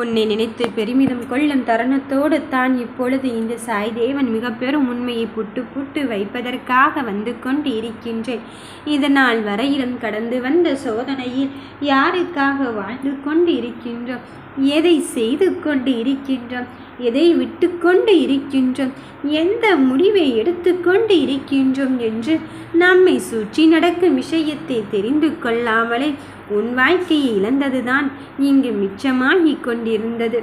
உன்னை நினைத்து பெருமிதம் கொள்ளும் தருணத்தோடு தான் இப்பொழுது இந்த சாய்தேவன் மிக பெரும் உண்மையை புட்டு புட்டு வைப்பதற்காக வந்து கொண்டு இருக்கின்றேன். இதனால் வரையிலும் கடந்து வந்த சோதனையில் யாருக்காக வாழ்ந்து கொண்டு இருக்கின்றோம்? எதை செய்து கொண்டு இருக்கின்றோம்? எதை விட்டுக்கொண்டு இருக்கின்றோம்? எந்த முடிவை எடுத்துக்கொண்டு இருக்கின்றோம் என்று நம்மை சுற்றி நடக்கும் விஷயத்தை தெரிந்து கொள்ளாமலே உன் வாழ்க்கையை இழந்ததுதான் இங்கு மிச்சமாகிக் கொண்டிருந்தது.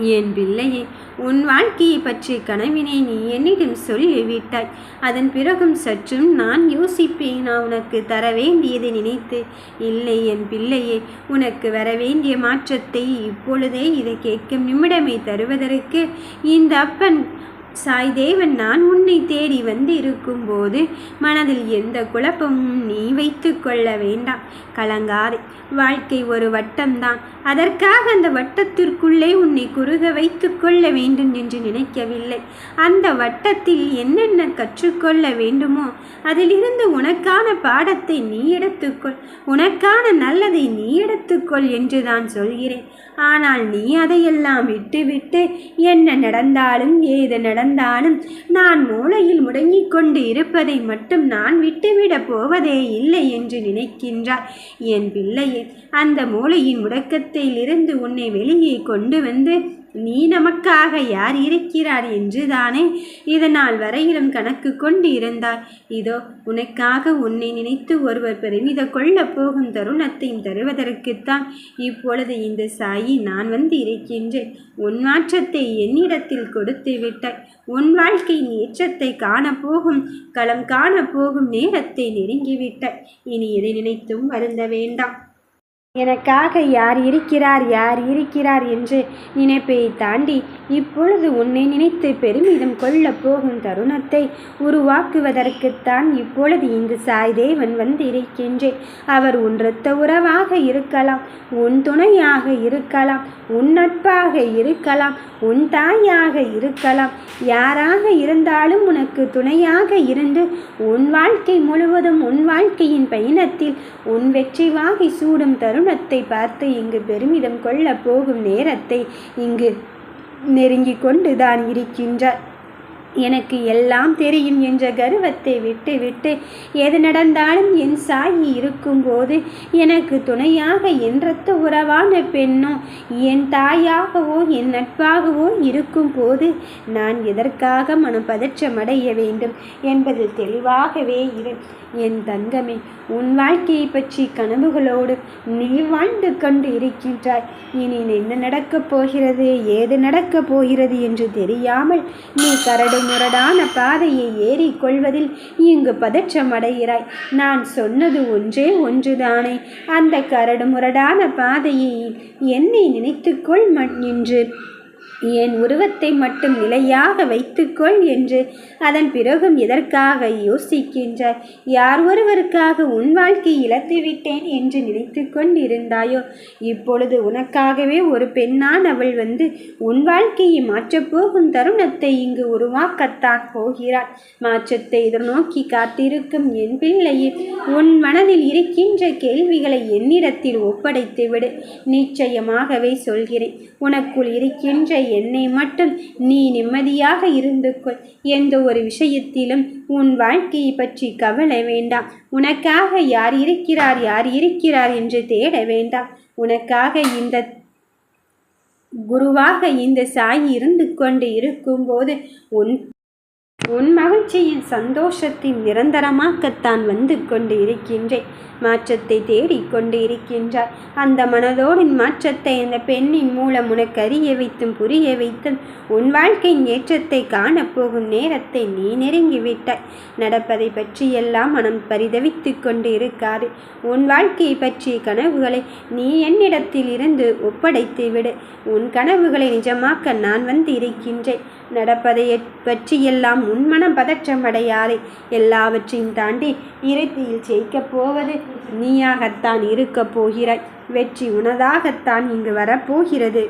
என் பிள்ளையே உன் வாழ்க்கையை பற்றி கனவினை நீ என்னிடம் சொல்லிவிட்டாய். அதன் பிறகும் சற்றும் நான் யோசிப்பேன் நான் உனக்கு தர வேண்டியதை நினைத்து. இல்லை என் பிள்ளையே உனக்கு வர வேண்டிய மாற்றத்தை இப்பொழுதே இதை கேட்கும் நிமிடமே தருவதற்கு இந்த அப்பன் சாய் தேவன் நான் உன்னை தேடி வந்து இருக்கும்போது மனதில் எந்த குழப்பமும் நீ வைத்து கொள்ள வேண்டாம். கலங்காதே வாழ்க்கை ஒரு வட்டம்தான். அதற்காக அந்த வட்டத்திற்குள்ளே உன்னை குறுக வைத்து கொள்ள வேண்டும் என்று நினைக்கவில்லை. அந்த வட்டத்தில் என்னென்ன கற்றுக்கொள்ள வேண்டுமோ அதிலிருந்து உனக்கான பாடத்தை நீ எடுத்துக்கொள். உனக்கான நல்லதை நீ எடுத்துக்கொள் என்று தான் சொல்கிறேன். ஆனால் நீ அதையெல்லாம் விட்டுவிட்டு என்ன நடந்தாலும் ஏது நடந்தாலும் நான் மூளையில் முடங்கிக் கொண்டு இருப்பதை மட்டும் நான் விட்டுவிடப் போவதே இல்லை என்று நினைக்கின்றார். என் பிள்ளையே அந்த மூளையின் முடக்கத்திலிருந்து உன்னை வெளியே கொண்டு வந்து நீ நமக்காக யார் இருக்கிறார் என்று தானே இதனால் வரையிலும் கணக்கு கொண்டு இருந்தாய் இதோ உனக்காக உன்னை நினைத்து ஒருவர் பெருமித கொள்ளப் போகும் தருணத்தையும் தருவதற்குத்தான் இப்பொழுது இந்த சாயி நான் வந்து இருக்கின்றேன். உன் மாற்றத்தை என்னிடத்தில் கொடுத்து விட்டாய். உன் வாழ்க்கையின் ஏற்றத்தை காணப்போகும் களம் காணப்போகும் நேரத்தை நெருங்கிவிட்டாய் இனி எதை நினைத்தும் வருந்த வேண்டாம். எனக்காக யார் இருக்கிறார் யார் இருக்கிறார் என்று நினைப்பை தாண்டி இப்பொழுது உன்னை நினைத்து பெருமிதம் கொள்ளப் போகும் தருணத்தை உருவாக்குவதற்குத்தான் இப்பொழுது இங்கு சாய்தேவன் வந்து இருக்கின்றேன் அவர் உன் இரத்த உறவாக இருக்கலாம் உன் துணையாக இருக்கலாம் உன் நட்பாக இருக்கலாம் உன் தாயாக இருக்கலாம். யாராக இருந்தாலும் உனக்கு துணையாக இருந்து உன் வாழ்க்கை முழுவதும் உன் வாழ்க்கையின் பயணத்தில் உன் வெற்றி வாகை சூடும் தருணத்தை பார்த்து இங்கு பெருமிதம் கொள்ளப் போகும் நேரத்தை இங்கு நெருங்கிக் கொண்டுதான் இருக்கின்றார். எனக்கு எல்லாம் தெரியும் என்ற கர்வத்தை விட்டு விட்டு எது நடந்தாலும் என் சாயி இருக்கும்போது எனக்கு துணையாக என் உறவான பெண்ணோ என் தாயாகவோ என் நட்பாகவோ இருக்கும் போது நான் எதற்காக மனப்பதற்றமடைய வேண்டும் என்பது தெளிவாகவே இரு. என் தங்கமே உன் வாழ்க்கையை பற்றி கனவுகளோடு நீ வாழ்ந்து கொண்டு இருக்கின்றாய். இனி என்ன நடக்கப் போகிறது ஏது நடக்கப் போகிறது என்று தெரியாமல் நீ கரடும் முரடான பாதையை ஏறிக்கொள்வதில் இங்கு பதற்றமடைகிறாய் நான் சொன்னது ஒன்றே ஒன்றுதானே. அந்த கரடு முரடான பாதையை என்னை நினைத்துக்கொள் என்று என் உருவத்தை மட்டும் நிலையாக வைத்துக்கொள் என்று அதன் பிறகும் எதற்காக யோசிக்கின்றாய்? யார் ஒருவருக்காக உன் வாழ்க்கை இழத்து விட்டேன் என்று நினைத்து கொண்டிருந்தாயோ? இப்பொழுது உனக்காகவே ஒரு பெண்ணான் அவள் வந்து உன் வாழ்க்கையை மாற்றப்போகும் தருணத்தை இங்கு உருவாக்கத்தான் போகிறாள். மாற்றத்தை எதிர்நோக்கி காத்திருக்கும் என் பிள்ளையில் உன் மனதில் இருக்கின்ற கேள்விகளை என்னிடத்தில் ஒப்படைத்துவிடு. நிச்சயமாகவே சொல்கிறேன் உனக்குள் இருக்கின்ற என்னை மட்டும் நீ நிம்மதியாக இருந்து கொள். எந்த ஒரு விஷயத்திலும் உன் வாழ்க்கையை பற்றி கவலை வேண்டாம். உனக்காக யார் இருக்கிறார் யார் இருக்கிறார் என்று தேட வேண்டாம். உனக்காக இந்த குருவாக இந்த சாய் இருந்து கொண்டு இருக்கும்போது உன் உன் மகிழ்ச்சியின் சந்தோஷத்தின் நிரந்தரமாக்கத்தான் வந்து கொண்டு இருக்கின்றேன் மாற்றத்தை தேடிக்கொண்டு இருக்கின்றாய் அந்த மனதோடின் மாற்றத்தை அந்த பெண்ணின் மூலம் உனக்கு அறிய வைத்தும் புரிய வைத்தும் உன் வாழ்க்கையின் ஏற்றத்தை காணப்போகும் நேரத்தை நீ நெருங்கிவிட்டாய் நடப்பதை பற்றியெல்லாம் மனம் பரிதவித்து கொண்டு இருக்காது உன் வாழ்க்கையை பற்றிய கனவுகளை நீ என்னிடத்தில் இருந்து ஒப்படைத்து விடு. உன் கனவுகளை நிஜமாக்க நான் வந்து இருக்கின்றேன். நடப்பதை பற்றியெல்லாம் உன்மனம் பதற்றமடையாதே எல்லாவற்றையும் தாண்டி இறுதியில் ஜெயிக்கப் போவது நீயாகத்தான் இருக்கப் போகிறாய். வெற்றி உனதாகத்தான் இங்கு வரப்போகிறது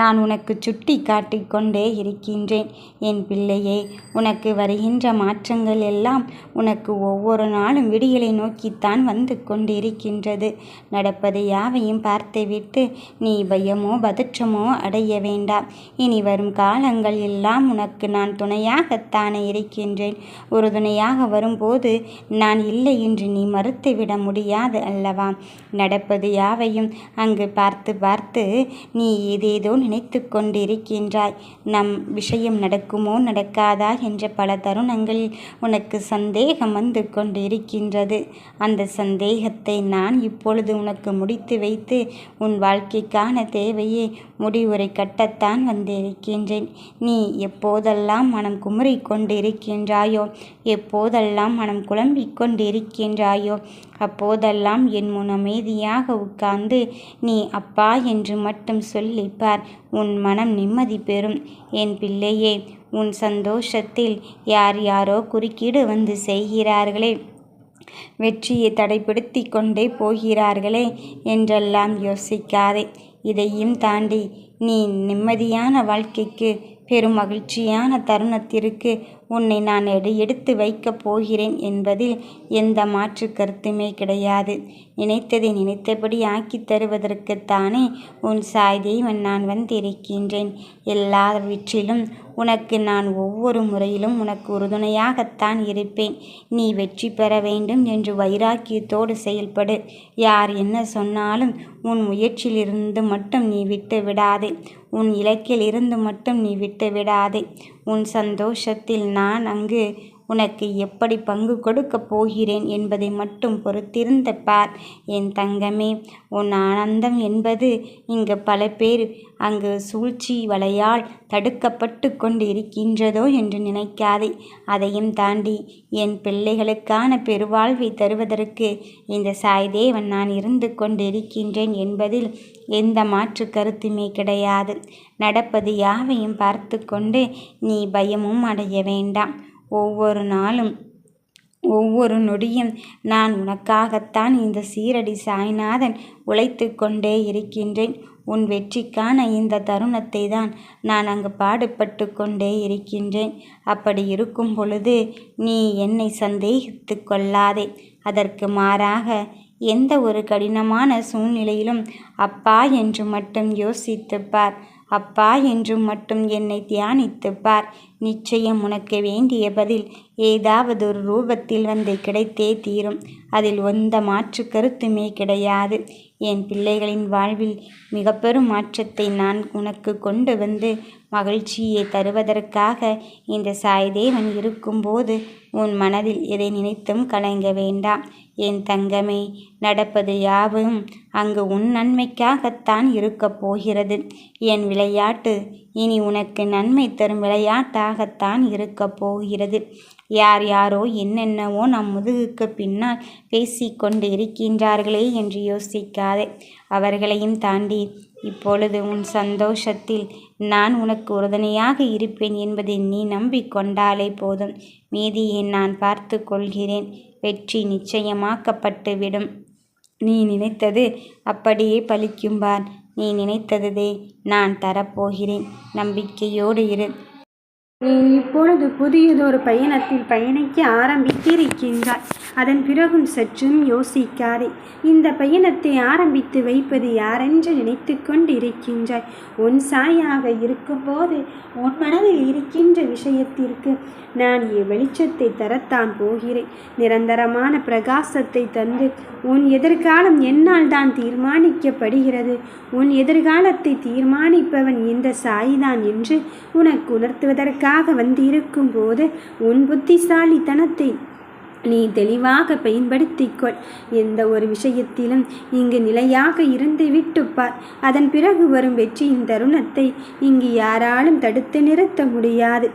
நான் உனக்கு சுட்டி காட்டிக்கொண்டே இருக்கின்றேன். என் பிள்ளையே உனக்கு வருகின்ற மாற்றங்கள் எல்லாம் உனக்கு ஒவ்வொரு நாளும் விடியலை நோக்கித்தான் வந்து கொண்டிருக்கின்றது. நடப்பது யாவையும் பார்த்துவிட்டு நீ பயமோ பதற்றமோ அடைய வேண்டாம். இனி வரும் காலங்கள் எல்லாம் உனக்கு நான் துணையாகத்தானே இருக்கின்றேன். ஒரு துணையாக வரும்போது நான் இல்லை என்று நீ மறுத்துவிட முடியாது அல்லவா? நடப்பது யாவையும் அங்கு பார்த்து பார்த்து நீ ஏதேதோ நினைத்து கொண்டிருக்கின்றாய் நம் விஷயம் நடக்குமோ நடக்காதா என்ற பல தருணங்களில் உனக்கு சந்தேகம் வந்து கொண்டிருக்கின்றது. அந்த சந்தேகத்தை நான் இப்பொழுது உனக்கு முடித்து வைத்து உன் வாழ்க்கைக்கான தேவையே முடிவுரை கட்டத்தான் வந்திருக்கின்றேன். நீ எப்போதெல்லாம் மனம் குமுறிக் கொண்டிருக்கின்றாயோ எப்போதெல்லாம் மனம் குழம்பிக் கொண்டிருக்கின்றாயோ அப்போதெல்லாம் என் முன் அமைதியாக உட்கார்ந்து நீ அப்பா என்று மட்டும் சொல்லிப்பார். உன் மனம் நிம்மதி பெறும். என் பிள்ளையே உன் சந்தோஷத்தில் யார் யாரோ குறுக்கீடு வந்து செய்கிறார்களே. வெற்றியை தடைப்படுத்தி கொண்டே போகிறார்களே என்றெல்லாம் யோசிக்காதே. இதையும் தாண்டி நீ நிம்மதியான வாழ்க்கைக்கு பெரும் மகிழ்ச்சியான தருணத்திற்கு உன்னை நான் எடு எடுத்து வைக்கப் போகிறேன் என்பதில் எந்த மாற்று கருத்துமே கிடையாது. நினைத்ததை நினைத்தபடி ஆக்கித் தருவதற்குத்தானே உன் சாய் தெய்வன் நான் வந்திருக்கின்றேன். எல்லாவற்றிலும் உனக்கு நான் ஒவ்வொரு முறையிலும் உனக்கு உறுதுணையாகத்தான் இருப்பேன். நீ வெற்றி பெற வேண்டும் என்று வைராக்கியத்தோடு செயல்படு. யார் என்ன சொன்னாலும் உன் முயற்சியிலிருந்து மட்டும் நீ விட்டு விடாதே. உன் இலக்கில் இருந்து மட்டும் நீ விட்டு விடாதே. உன் சந்தோஷத்தில் நான் அங்கு உனக்கு எப்படி பங்கு கொடுக்கப் போகிறேன் என்பதை மட்டும் பொறுத்திருந்த பார் என் தங்கமே உன் ஆனந்தம் என்பது இங்கு பல பேர் அங்கு சூழ்ச்சி வலையால் தடுக்கப்பட்டு கொண்டு இருக்கின்றதோ என்று நினைக்காதே. அதையும் தாண்டி என் பிள்ளைகளுக்கான பெருவாழ்வை தருவதற்கு இந்த சாய்தேவன் நான் இருந்து கொண்டிருக்கின்றேன் என்பதில் எந்த மாற்று கருத்துமே கிடையாது. நடப்பது யாவையும் பார்த்து கொண்டு நீ பயமும் அடைய வேண்டாம். ஒவ்வொரு நாளும் ஒவ்வொரு நொடியும் நான் உனக்காகத்தான் இந்த சீரடி சாய்நாதன் உழைத்து கொண்டே இருக்கின்றேன். உன் வெற்றிக்கான இந்த தருணத்தை தான் நான் அங்கு பாடுபட்டு கொண்டே இருக்கின்றேன். அப்படி இருக்கும் பொழுது நீ என்னை சந்தேகித்து கொள்ளாதே. அதற்கு மாறாக எந்த ஒரு கடினமான சூழ்நிலையிலும் அப்பா என்று மட்டும் யோசித்துப்பார் அப்பா என்று மட்டும் என்னை தியானித்து பார். நிச்சயம் உனக்கு வேண்டிய பதில் ஏதாவது ஒரு ரூபத்தில் வந்து கிடைத்தே தீரும். அதில் எந்த மாற்று கருத்துமே கிடையாது. என் பிள்ளைகளின் வாழ்வில் மிக பெரும் மாற்றத்தை நான் உனக்கு கொண்டு வந்து மகிழ்ச்சியை தருவதற்காக இந்த சாய்தேவன் இருக்கும்போது உன் மனதில் எதை நினைத்தும் கலங்க வேண்டாம். என் தங்கமே நடப்பது யாவும் அங்கு உன் நன்மைக்காகத்தான் இருக்கப் போகிறது. என் விளையாட்டு இனி உனக்கு நன்மை தரும் விளையாட்டாகத்தான் இருக்கப் போகிறது. யார் யாரோ என்னென்னவோ நம் முதுகுக்கு பின்னால் பேசிக்கொண்டு இருக்கின்றார்களே என்று யோசிக்காதே. அவர்களையும் தாண்டி இப்பொழுது உன் சந்தோஷத்தில் நான் உனக்கு உறுதுணையாக இருப்பேன் என்பதை நீ நம்பிக்கொண்டாலே போதும். மீதியை நான் பார்த்து கொள்கிறேன். வெற்றி நிச்சயமாக்கப்பட்டுவிடும். நீ நினைத்தது அப்படியே பலிக்கும்பார் நீ நினைத்ததே நான் தரப்போகிறேன். நம்பிக்கையோடு இரு. இப்பொழுது புதியதொரு பயணத்தில் பயணிக்க ஆரம்பித்திருக்கின்றாய். அதன் பிறகும் சற்றும் யோசிக்காதே. இந்த பயணத்தை ஆரம்பித்து வைப்பது யாரென்று நினைத்து கொண்டிருக்கின்றாய். உன் சாயாக இருக்கும்போது உன் மனதில் இருக்கின்ற விஷயத்திற்கு நான் வெளிச்சத்தை தரத்தான் போகிறேன். நிரந்தரமான பிரகாசத்தை தந்து உன் எதிர்காலம் என்னால் தான் தீர்மானிக்கப்படுகிறது. உன் எதிர்காலத்தை தீர்மானிப்பவன் இந்த சாய்தான் என்று உனக்கு உணர்த்துவதற்காக வந்திருக்கும் போது உன் புத்திசாலித்தனத்தை நீ தெளிவாக பயன்படுத்திக்கொள். எந்த ஒரு விஷயத்திலும் இங்கு நிலையாக இருந்து விட்டுப்பார் அதன் பிறகு வரும் வெற்றியின் தருணத்தை இங்கு யாராலும் தடுத்து நிறுத்த முடியாது.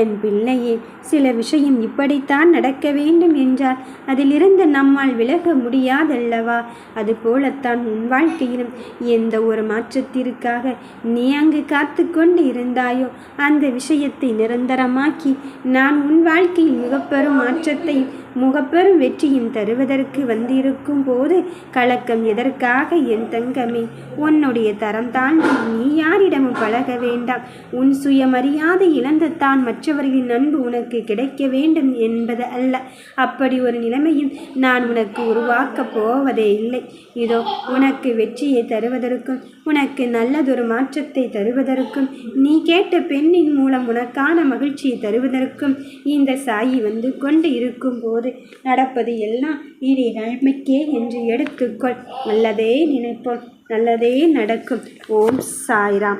என் பிள்ளையே சில விஷயம் இப்படித்தான் நடக்க வேண்டும் என்றால் அதிலிருந்து நம்மால் விலக முடியாதல்லவா? அதுபோலத்தான் உன் வாழ்க்கையிலும் எந்த ஒரு மாற்றத்திற்காக நீ அங்கு காத்து கொண்டு இருந்தாயோ அந்த விஷயத்தை நிரந்தரமாக்கி நான் உன் வாழ்க்கையில் மிகப்பெரும் மாற்றத்தை முகப்பெரும் வெற்றியும் தருவதற்கு வந்திருக்கும் போது கலக்கம் எதற்காக என் தங்கமே? உன்னுடைய தரம் தாண்டி நீ யாரிடமும் பழக வேண்டாம். உன் சுயமரியாதை இழந்து தான் மற்றவர்களின் அன்பு உனக்கு கிடைக்க வேண்டும் என்பது அல்ல. அப்படி ஒரு நிலைமையும் நான் உனக்கு உருவாக்கப் போவதே இல்லை. இதோ உனக்கு வெற்றியை தருவதற்கும் உனக்கு நல்லதொரு மாற்றத்தை தருவதற்கும் நீ கேட்ட பெண்ணின் மூலம் உனக்கான மகிழ்ச்சியை தருவதற்கும் இந்த சாயி வந்து கொண்டு இருக்கும் போது நடப்பது எல்லாம் இனி நன்மைக்கே என்று எடுத்துக்கொள். நல்லதே நினைப்போம். நல்லதே நடக்கும். ஓம் சாய்ராம்.